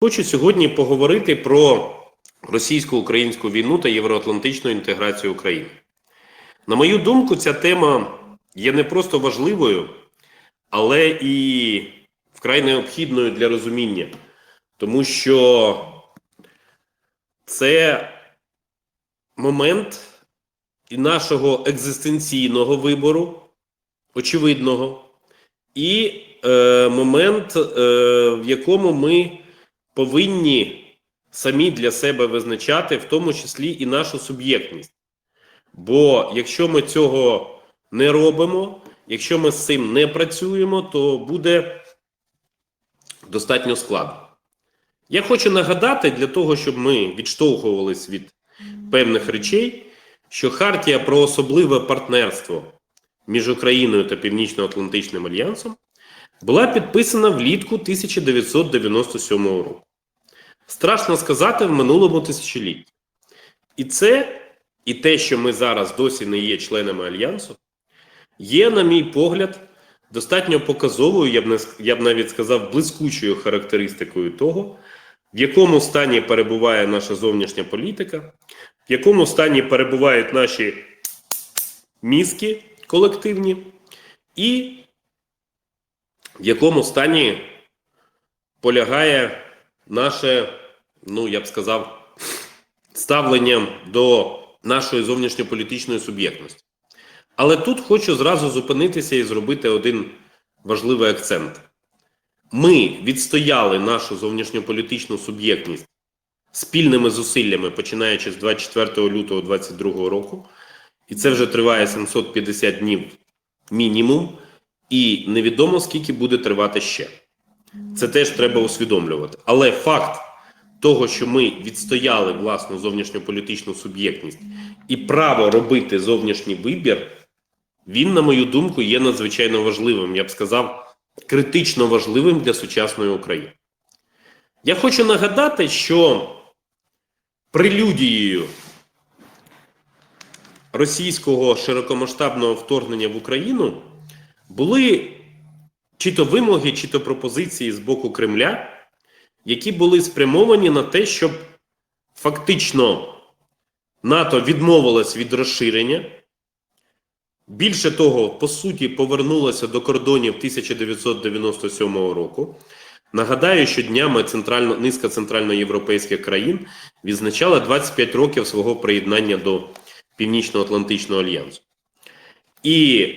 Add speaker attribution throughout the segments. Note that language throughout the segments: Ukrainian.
Speaker 1: Хочу сьогодні поговорити про російсько-українську війну та євроатлантичну інтеграцію України. На мою думку, ця тема є не просто важливою, але і вкрай необхідною для розуміння, тому що це момент нашого екзистенційного вибору, очевидного, і е, момент, е, в якому ми повинні самі для себе визначати, в тому числі і нашу суб'єктність. Бо якщо ми цього не робимо, якщо ми з цим не працюємо, то буде достатньо складно. Я хочу нагадати для того, щоб ми відштовхувались від певних речей, що Хартія про особливе партнерство між Україною та Північно-Атлантичним альянсом була підписана влітку 1997 року. Страшно сказати в минулому тисячолітті. І це, і те, що ми зараз досі не є членами альянсу, є, на мій погляд, достатньо показовою, я б, не, я б навіть сказав, блискучою характеристикою того, в якому стані перебуває наша зовнішня політика, в якому стані перебувають наші мізки колективні, і в якому стані полягає наше, ну я б сказав, ставлення до нашої зовнішньополітичної суб'єктності. Але тут хочу зразу зупинитися і зробити один важливий акцент. Ми відстояли нашу зовнішньополітичну суб'єктність спільними зусиллями, починаючи з 24 лютого 2022 року, і це вже триває 750 днів мінімум, і невідомо скільки буде тривати ще. Це теж треба усвідомлювати. Але факт того, що ми відстояли власну зовнішньополітичну суб'єктність і право робити зовнішній вибір, він, на мою думку, є надзвичайно важливим. Я б сказав, критично важливим для сучасної України. Я хочу нагадати, що прелюдією російського широкомасштабного вторгнення в Україну були чи то вимоги, чи то пропозиції з боку Кремля, які були спрямовані на те, щоб фактично НАТО відмовилось від розширення. Більше того, по суті, повернулося до кордонів 1997 року. Нагадаю, що днями центрально, низка центральноєвропейських країн відзначала 25 років свого приєднання до Північно-Атлантичного альянсу. І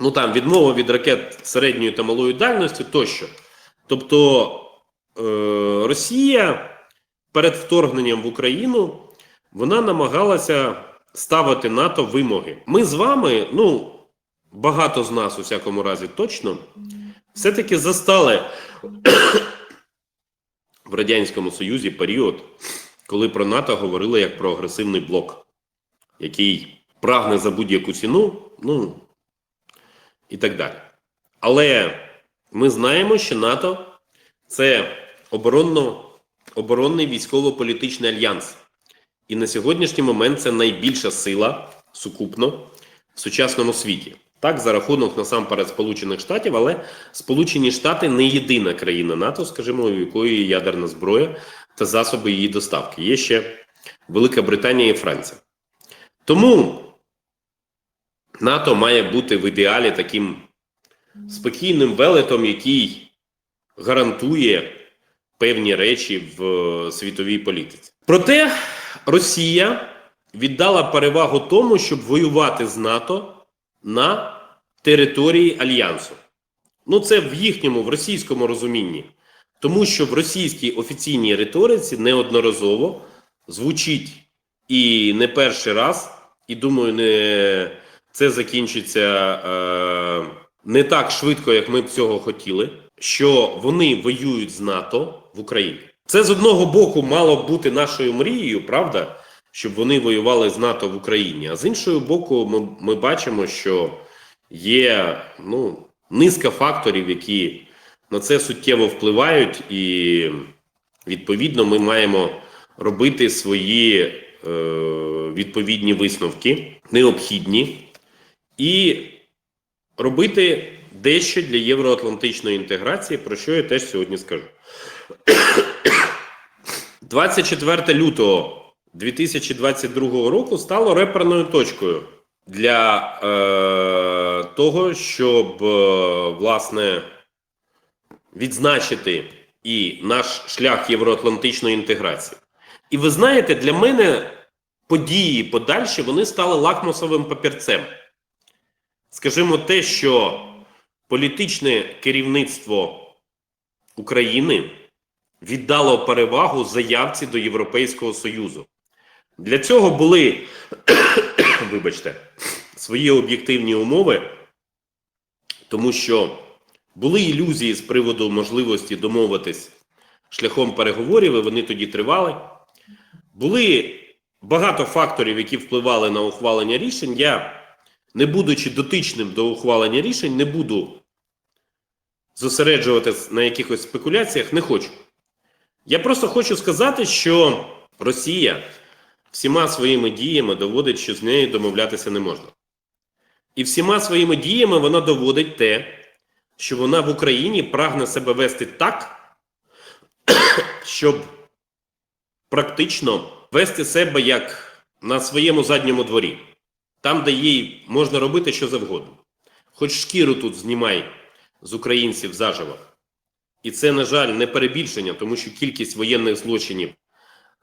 Speaker 1: ну там відмова від ракет середньої та малої дальності тощо. Тобто е, Росія перед вторгненням в Україну вона намагалася ставити НАТО вимоги. Ми з вами, ну багато з нас, у всякому разі, точно, все-таки застали в Радянському Союзі період, коли про НАТО говорили як про агресивний блок, який прагне за будь-яку ціну, ну і так далі. Але ми знаємо, що НАТО це оборонно, оборонний військово-політичний альянс. І на сьогоднішній момент це найбільша сила сукупно в сучасному світі. Так, за рахунок насамперед Сполучених Штатів, але Сполучені Штати не єдина країна НАТО, скажімо, у якої є ядерна зброя та засоби її доставки. Є ще Велика Британія і Франція. Тому НАТО має бути в ідеалі таким спокійним велетом, який гарантує певні речі в е, світовій політиці. Проте Росія віддала перевагу тому, щоб воювати з НАТО на території Альянсу. Ну, це в їхньому, в російському розумінні. Тому що в російській офіційній риториці неодноразово звучить і не перший раз, і думаю, не це закінчиться е, не так швидко, як ми б цього хотіли, що вони воюють з НАТО в Україні. Це з одного боку мало б бути нашою мрією, правда, щоб вони воювали з НАТО в Україні. А з іншого боку, ми, ми бачимо, що є ну, низка факторів, які на це суттєво впливають, і відповідно ми маємо робити свої е, відповідні висновки, необхідні, і робити дещо для євроатлантичної інтеграції, про що я теж сьогодні скажу. 24 лютого 2022 року стало реперною точкою для е, того, щоб е, власне відзначити і наш шлях євроатлантичної інтеграції. І ви знаєте, для мене події подальші вони стали лакмусовим папірцем. Скажімо, те, що політичне керівництво України віддало перевагу заявці до Європейського Союзу. Для цього були, вибачте, свої об'єктивні умови, тому що були ілюзії з приводу можливості домовитись шляхом переговорів, і вони тоді тривали. Були багато факторів, які впливали на ухвалення рішень. Я, не будучи дотичним до ухвалення рішень, не буду зосереджуватись на якихось спекуляціях, не хочу. Я просто хочу сказати, що Росія всіма своїми діями доводить, що з нею домовлятися не можна. І всіма своїми діями вона доводить те, що вона в Україні прагне себе вести так, щоб практично вести себе як на своєму задньому дворі, там, де їй можна робити що завгодно. Хоч шкіру тут знімай з українців заживо. І це, на жаль, не перебільшення, тому що кількість воєнних злочинів,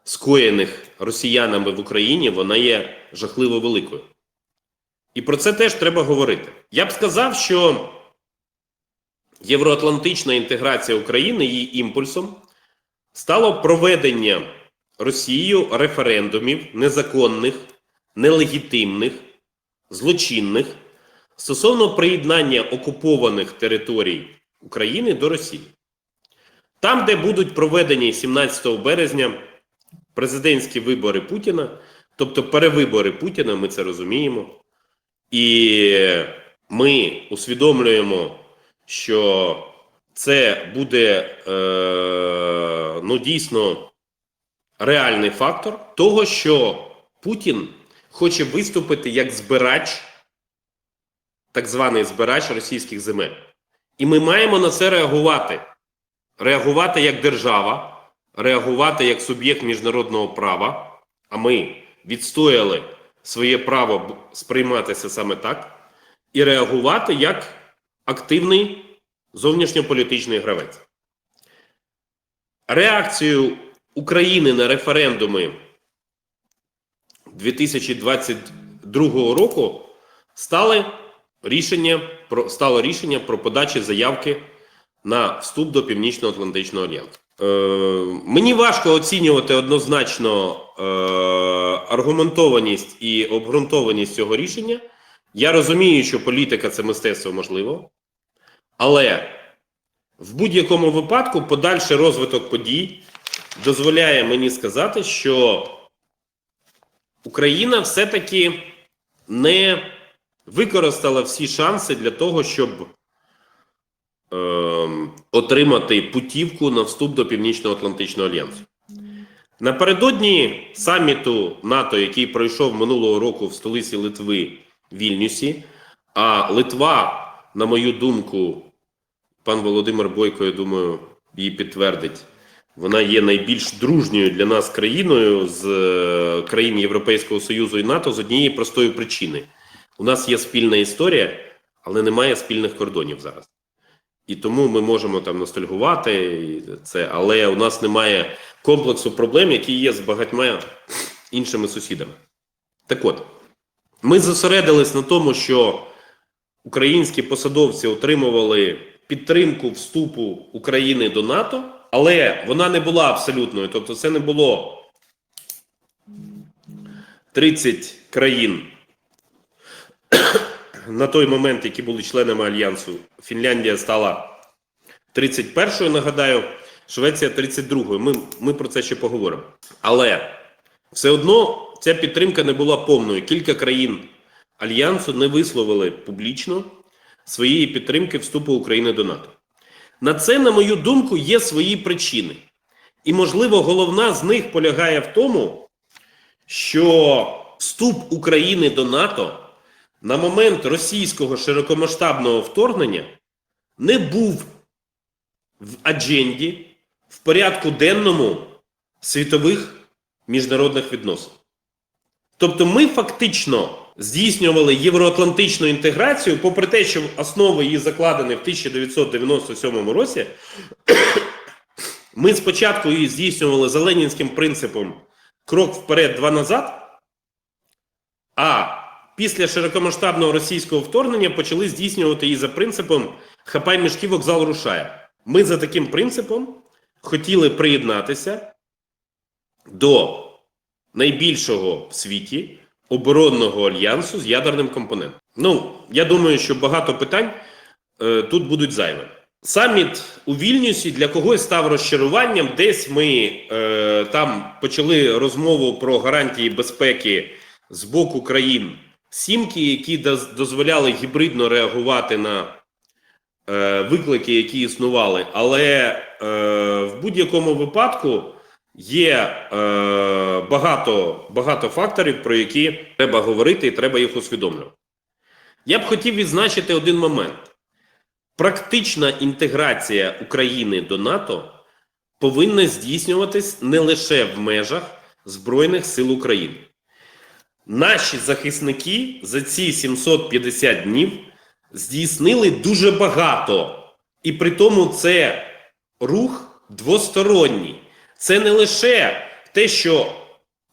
Speaker 1: скоєних росіянами в Україні, вона є жахливо великою. І про це теж треба говорити. Я б сказав, що євроатлантична інтеграція України її імпульсом стало проведення Росією референдумів незаконних, нелегітимних, злочинних стосовно приєднання окупованих територій України до Росії. Там, де будуть проведені 17 березня президентські вибори Путіна, тобто перевибори Путіна, ми це розуміємо. І ми усвідомлюємо, що це буде е, ну, дійсно реальний фактор того, що Путін хоче виступити як збирач, так званий збирач російських земель. І ми маємо на це реагувати. Реагувати як держава, реагувати як суб'єкт міжнародного права. А ми відстояли своє право сприйматися саме так, і реагувати як активний зовнішньополітичний гравець. Реакцією України на референдуми 2022 року стали рішення про стало рішення про подачі заявки на вступ до Північно-Атлантичного альянсу. Е, мені важко оцінювати однозначно е, аргументованість і обґрунтованість цього рішення. Я розумію, що політика це мистецтво можливо, але в будь-якому випадку подальший розвиток подій дозволяє мені сказати, що Україна все-таки не використала всі шанси для того, щоб е, отримати путівку на вступ до Північно-Атлантичного альянсу. Напередодні саміту НАТО, який пройшов минулого року в столиці Литви Вільнюсі, а Литва, на мою думку, пан Володимир Бойко, я думаю, її підтвердить. Вона є найбільш дружньою для нас країною з е, країн Європейського Союзу і НАТО з однієї простої причини. У нас є спільна історія, але немає спільних кордонів зараз. І тому ми можемо там ностальгувати це, але у нас немає комплексу проблем, які є з багатьма іншими сусідами. Так от, ми зосередились на тому, що українські посадовці отримували підтримку вступу України до НАТО, але вона не була абсолютною. Тобто, це не було 30 країн на той момент, які були членами альянсу. Фінляндія стала 31-ю, нагадаю, Швеція 32-ю. Ми, ми про це ще поговоримо. Але все одно ця підтримка не була повною. Кілька країн альянсу не висловили публічно своєї підтримки вступу України до НАТО. На це, на мою думку, є свої причини. І, можливо, головна з них полягає в тому, що вступ України до НАТО на момент російського широкомасштабного вторгнення не був в адженді в порядку денному світових міжнародних відносин. Тобто ми фактично здійснювали євроатлантичну інтеграцію, попри те, що основи її закладені в 1997 році, ми спочатку її здійснювали за ленінським принципом крок вперед, два назад, а після широкомасштабного російського вторгнення почали здійснювати її за принципом хапай мішки, вокзал рушає. Ми за таким принципом хотіли приєднатися до найбільшого в світі оборонного альянсу з ядерним компонентом. Ну, я думаю, що багато питань е, тут будуть зайві. Саміт у Вільнюсі для когось став розчаруванням. Десь ми е, там почали розмову про гарантії безпеки з боку країн сімки, які доз- дозволяли гібридно реагувати на е, виклики, які існували. Але е, в будь-якому випадку є е, багато, багато факторів, про які треба говорити і треба їх усвідомлювати. Я б хотів відзначити один момент. Практична інтеграція України до НАТО повинна здійснюватись не лише в межах Збройних сил України. Наші захисники за ці 750 днів здійснили дуже багато. І при тому це рух двосторонній. Це не лише те, що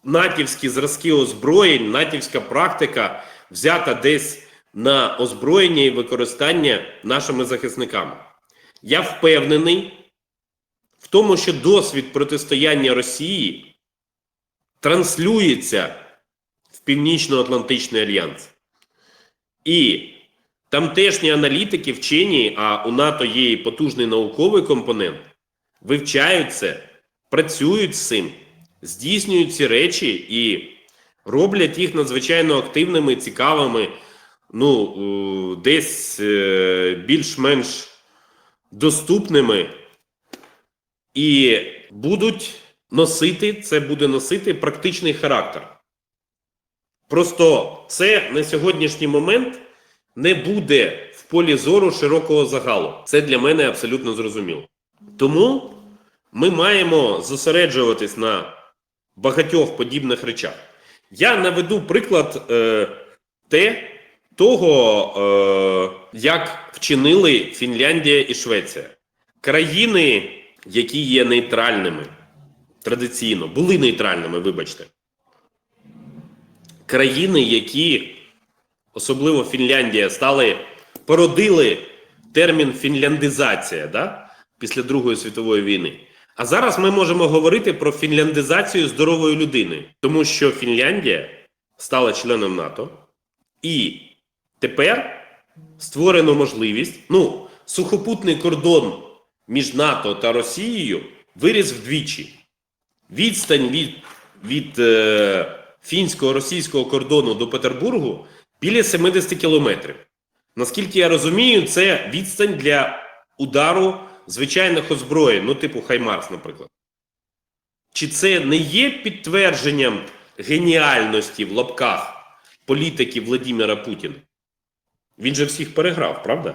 Speaker 1: натівські зразки озброєнь, натівська практика взята десь на озброєння і використання нашими захисниками. Я впевнений в тому, що досвід протистояння Росії транслюється в Північно-Атлантичний альянс. І тамтешні аналітики, вчені, а у НАТО є і потужний науковий компонент, вивчають це, працюють з цим, здійснюють ці речі і роблять їх надзвичайно активними, цікавими, ну, десь е, більш-менш доступними і будуть носити, це буде носити практичний характер. Просто це на сьогоднішній момент не буде в полі зору широкого загалу. Це для мене абсолютно зрозуміло. Тому ми маємо зосереджуватись на багатьох подібних речах. Я наведу приклад е, те, того, е, як вчинили Фінляндія і Швеція. Країни, які є нейтральними традиційно, були нейтральними, вибачте. Країни, які, особливо Фінляндія, стали породили термін фінляндизація да? після Другої світової війни. А зараз ми можемо говорити про фінляндизацію здорової людини, тому що Фінляндія стала членом НАТО, і тепер створено можливість. Ну, сухопутний кордон між НАТО та Росією виріс вдвічі. Відстань від, від е, фінсько-російського кордону до Петербургу біля 70 кілометрів. Наскільки я розумію, це відстань для удару звичайних озброєнь, ну, типу Хаймарс, наприклад. Чи це не є підтвердженням геніальності в лапках політики Владимира Путіна? Він же всіх переграв, правда?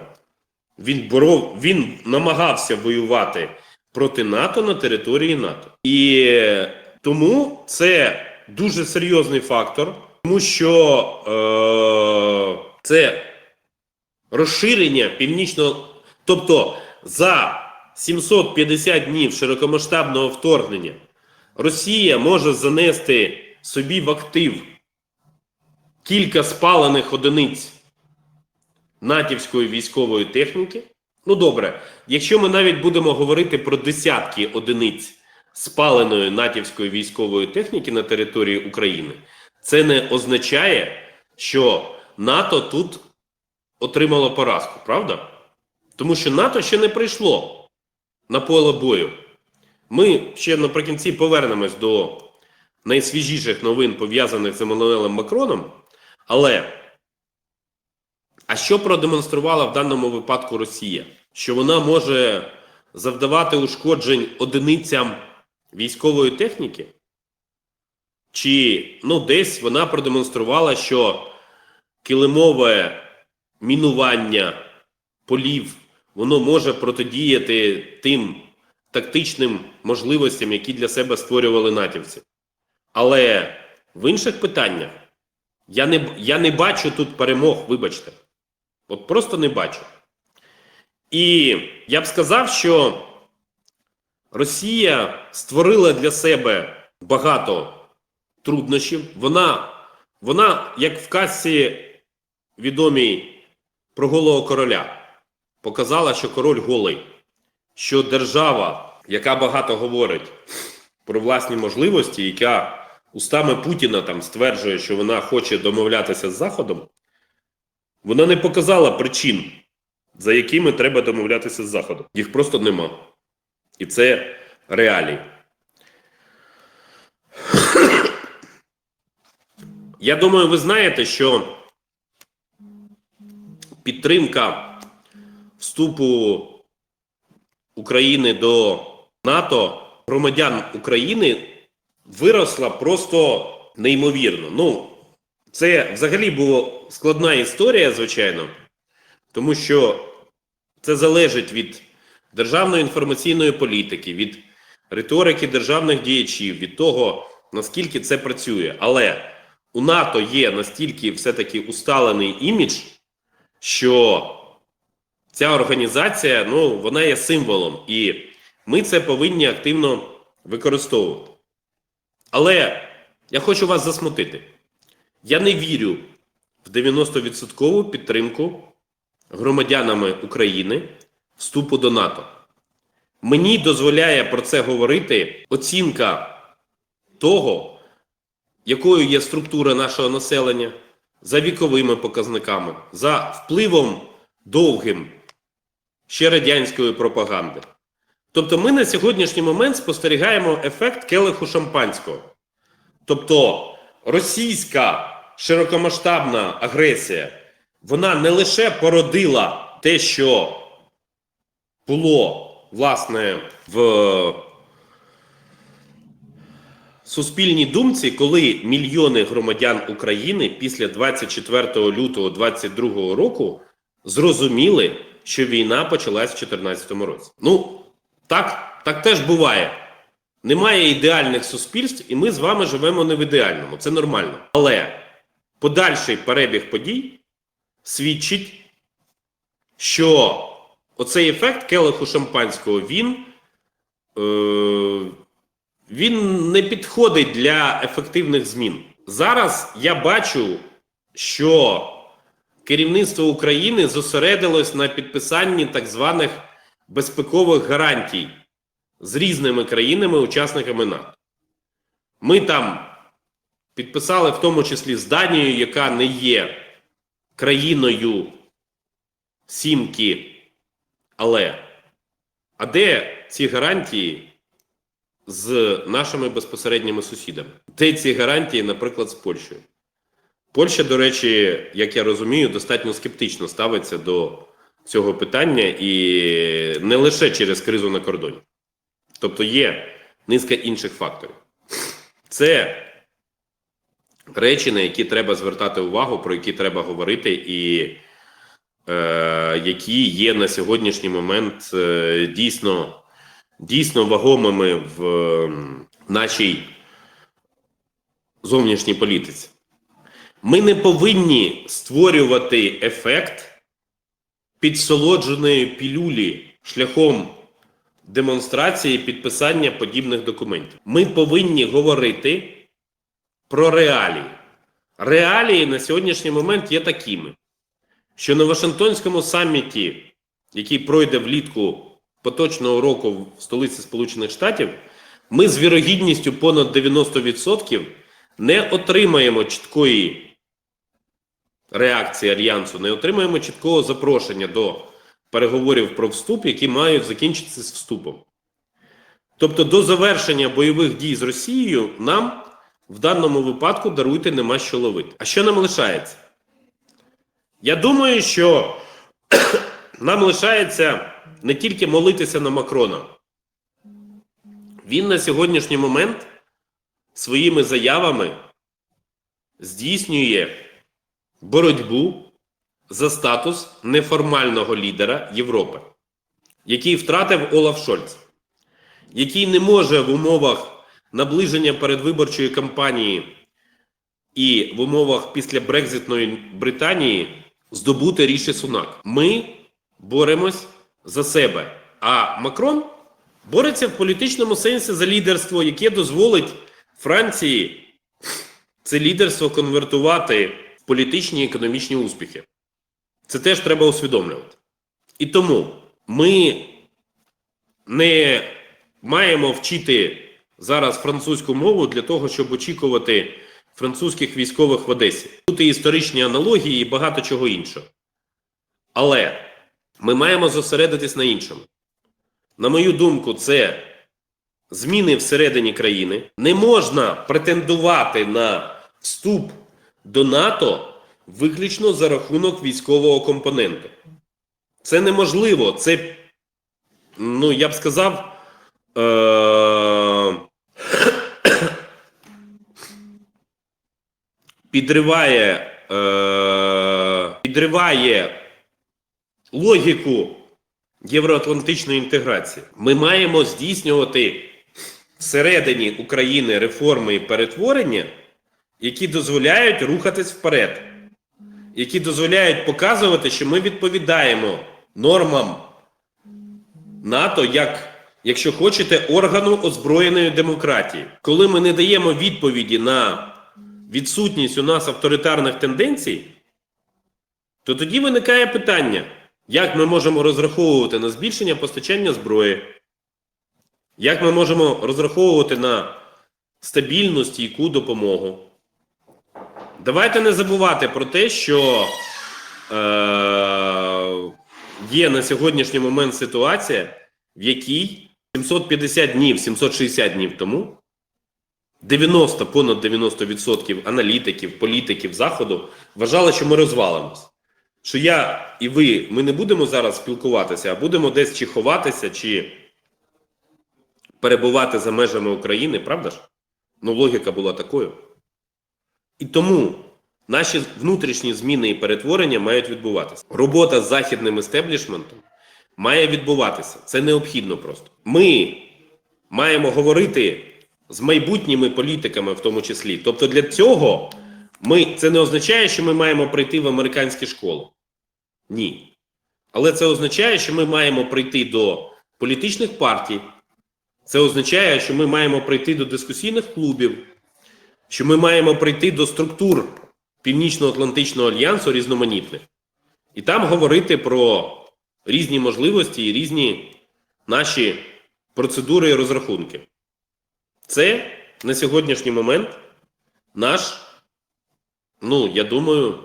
Speaker 1: Він боров, він намагався воювати проти НАТО на території НАТО. І тому це дуже серйозний фактор, тому що е, це розширення північного, тобто за 750 днів широкомасштабного вторгнення Росія може занести собі в актив кілька спалених одиниць натівської військової техніки. Ну добре, якщо ми навіть будемо говорити про десятки одиниць спаленої натівської військової техніки на території України, це не означає, що НАТО тут отримало поразку, правда? Тому що НАТО ще не прийшло на поле бою. Ми ще наприкінці повернемось до найсвіжіших новин, пов'язаних з Еммануелем Макроном. Але а що продемонструвала в даному випадку Росія? Що вона може завдавати ушкоджень одиницям військової техніки? Чи ну, десь вона продемонструвала, що килимове мінування полів воно може протидіяти тим тактичним можливостям, які для себе створювали натівці. Але в інших питаннях я не, я не бачу тут перемог, вибачте. От просто не бачу. І я б сказав, що Росія створила для себе багато труднощів. Вона, вона як в казці відомій про голого короля, показала, що король голий, що держава, яка багато говорить про власні можливості, яка устами Путіна там стверджує, що вона хоче домовлятися з Заходом, вона не показала причин, за якими треба домовлятися з Заходом. Їх просто нема. І це реалії. Я думаю, ви знаєте, що підтримка вступу України до НАТО громадян України виросла просто неймовірно. Ну, це взагалі була складна історія, звичайно, тому що це залежить від державної інформаційної політики, від риторики державних діячів, від того, наскільки це працює. Але у НАТО є настільки все-таки усталений імідж, що ця організація ну, вона є символом, і ми це повинні активно використовувати. Але я хочу вас засмутити. Я не вірю в 90% підтримку громадянами України вступу до НАТО. Мені дозволяє про це говорити оцінка того, якою є структура нашого населення за віковими показниками, за впливом довгим ще радянської пропаганди. Тобто, ми на сьогоднішній момент спостерігаємо ефект келиху шампанського. Тобто, російська широкомасштабна агресія, вона не лише породила те, що було власне в суспільній думці, коли мільйони громадян України після 24 лютого 2022 року зрозуміли, що війна почалась в 2014 році. Ну, так, так теж буває. Немає ідеальних суспільств, і ми з вами живемо не в ідеальному. Це нормально. Але подальший перебіг подій свідчить, що оцей ефект келиху шампанського він, е, він не підходить для ефективних змін. Зараз я бачу, що керівництво України зосередилось на підписанні так званих безпекових гарантій з різними країнами-учасниками НАТО. Ми там підписали в тому числі з Данією, яка не є країною сімки, але а де ці гарантії з нашими безпосередніми сусідами? Де ці гарантії, наприклад, з Польщею? Польща, до речі, як я розумію, достатньо скептично ставиться до цього питання і не лише через кризу на кордоні. Тобто є низка інших факторів. Це речі, на які треба звертати увагу, про які треба говорити, і е, які є на сьогоднішній момент е, дійсно, дійсно вагомими в е, нашій зовнішній політиці. Ми не повинні створювати ефект підсолодженої пілюлі шляхом демонстрації підписання подібних документів. Ми повинні говорити про реалії. Реалії на сьогоднішній момент є такими, що на Вашингтонському саміті, який пройде влітку поточного року в столиці Сполучених Штатів, ми з вірогідністю понад 90% не отримаємо чіткої реакції альянсу, не отримаємо чіткого запрошення до переговорів про вступ, які мають закінчитися з вступом. Тобто, до завершення бойових дій з Росією нам в даному випадку даруйте нема що ловити. А що нам лишається? Я думаю, що нам лишається не тільки молитися на Макрона. Він на сьогоднішній момент своїми заявами здійснює боротьбу за статус неформального лідера Європи, який втратив Олаф Шольц. який не може в умовах наближення передвиборчої кампанії і в умовах після Брекзитної Британії здобути Ріші Сунак. Ми боремось за себе. А Макрон бореться в політичному сенсі за лідерство, яке дозволить Франції це лідерство конвертувати політичні і економічні успіхи. Це теж треба усвідомлювати. І тому ми не маємо вчити зараз французьку мову для того, щоб очікувати французьких військових в Одесі. Тут і історичні аналогії, і багато чого іншого. Але ми маємо зосередитись на іншому. На мою думку, це зміни всередині країни. Не можна претендувати на вступ до НАТО виключно за рахунок військового компоненту. Це неможливо. Це, ну, я б сказав, е- підриває, е- підриває логіку євроатлантичної інтеграції. Ми маємо здійснювати всередині України реформи і перетворення, які дозволяють рухатись вперед, які дозволяють показувати, що ми відповідаємо нормам НАТО як, якщо хочете, органу озброєної демократії. Коли ми не даємо відповіді на відсутність у нас авторитарних тенденцій, то тоді виникає питання, як ми можемо розраховувати на збільшення постачання зброї, як ми можемо розраховувати на стабільну стійку допомогу. Давайте не забувати про те, що е, є на сьогоднішній момент ситуація, в якій 750 днів, 760 днів тому 90, понад 90% аналітиків, політиків Заходу вважали, що ми розвалимось. Що я і ви, ми не будемо зараз спілкуватися, а будемо десь чи ховатися, чи перебувати за межами України, правда ж? Ну, логіка була такою. І тому наші внутрішні зміни і перетворення мають відбуватися. Робота з західним істеблішментом має відбуватися. Це необхідно просто. Ми маємо говорити з майбутніми політиками, в тому числі. Тобто, для цього ми це не означає, що ми маємо прийти в американські школи. Ні. Але це означає, що ми маємо прийти до політичних партій. Це означає, що ми маємо прийти до дискусійних клубів, що ми маємо прийти до структур Північно-Атлантичного альянсу різноманітних, і там говорити про різні можливості і різні наші процедури і розрахунки. Це на сьогоднішній момент наш, ну, я думаю,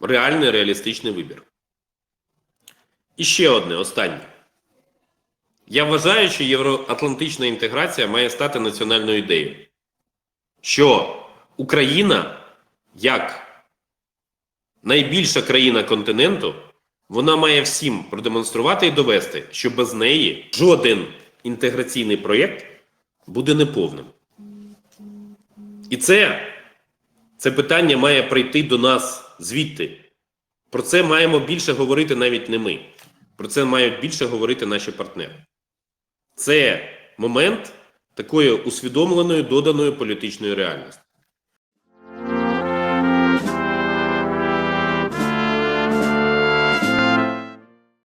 Speaker 1: реальний реалістичний вибір. І ще одне останнє. Я вважаю, що євроатлантична інтеграція має стати національною ідеєю, що Україна, як найбільша країна континенту, вона має всім продемонструвати і довести, що без неї жоден інтеграційний проєкт буде неповним. І це, це питання має прийти до нас звідти. Про це маємо більше говорити навіть не ми. Про це мають більше говорити наші партнери. Це момент такої усвідомленої доданої політичної реальності.